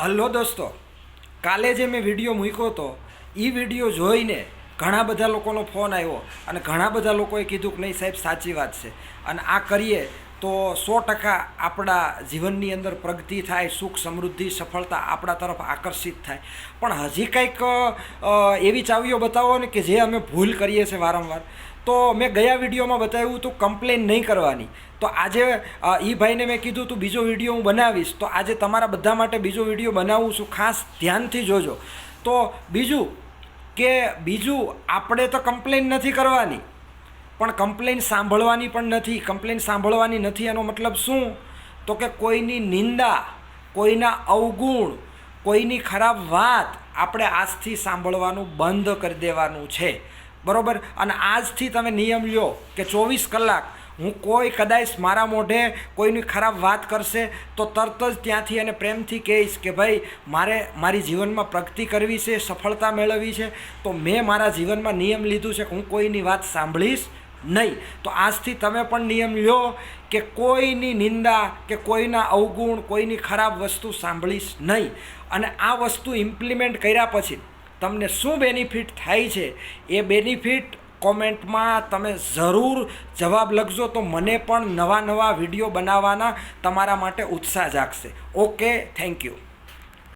Hello દોસ્તો, કાલે જે મેં વીડિયો મૂક્યો હતો એ વીડિયો જોઈને ઘણા બધા લોકોનો ફોન આવ્યો અને ઘણા બધા લોકોએ કીધું કે નહીં સાહેબ, સાચી વાત છે. અને આ કરીએ તો સો ટકા આપણા જીવનની અંદર પ્રગતિ થાય, સુખ, સમૃદ્ધિ, સફળતા આપણા તરફ આકર્ષિત થાય. પણ હજી કંઈક એવી ચાવીઓ બતાવો ને કે જે અમે ભૂલ કરીએ છીએ વારંવાર. તો મેં ગયા વિડીયોમાં બતાવ્યું હતું, કમ્પ્લેન નહીં કરવાની. તો આજે એ ભાઈને મેં કીધું તું, બીજો વીડિયો હું બનાવીશ. તો આજે તમારા બધા માટે બીજો વીડિયો બનાવું છું, ખાસ ધ્યાનથી જોજો. તો બીજું કે, બીજું, આપણે તો કમ્પ્લેન નથી કરવાની. પણ કમ્પ્લેન સાંભળવાની પણ નથી. કમ્પ્લેન સાંભળવાની નથી એનો મતલબ શું? તો કે કોઈની નિંદા, કોઈના અવગુણ, કોઈની ખરાબ વાત આપણે આજથી સાંભળવાનું બંધ કરી દેવાનું છે. બરાબર? અને આજથી તમે નિયમ લ્યો કે ચોવીસ કલાક હું કોઈ કદાચ મારા મોઢે કોઈની ખરાબ વાત કરશે તો તરત જ ત્યાંથી એને પ્રેમથી કહીશ કે ભાઈ, મારે મારી જીવનમાં પ્રગતિ કરવી છે, સફળતા મેળવવી છે. તો મેં મારા જીવનમાં નિયમ લીધું છે કે હું કોઈની વાત સાંભળીશ નહીં. તો આજથી તમે પણ નિયમ લ્યો કે કોઈની નિંદા કે કોઈના અવગુણ, કોઈની ખરાબ વસ્તુ સાંભળીશ નહીં. અને આ વસ્તુ ઇમ્પ્લિમેન્ટ કર્યા પછી તમને શું બેનિફિટ થાય છે? એ બેનિફિટ કોમેન્ટમાં તમે જરૂર જવાબ લખજો. તો મને પણ નવા નવા વીડિયો બનાવવાના તમારા માટે ઉત્સાહ જાગશે. Okay thank you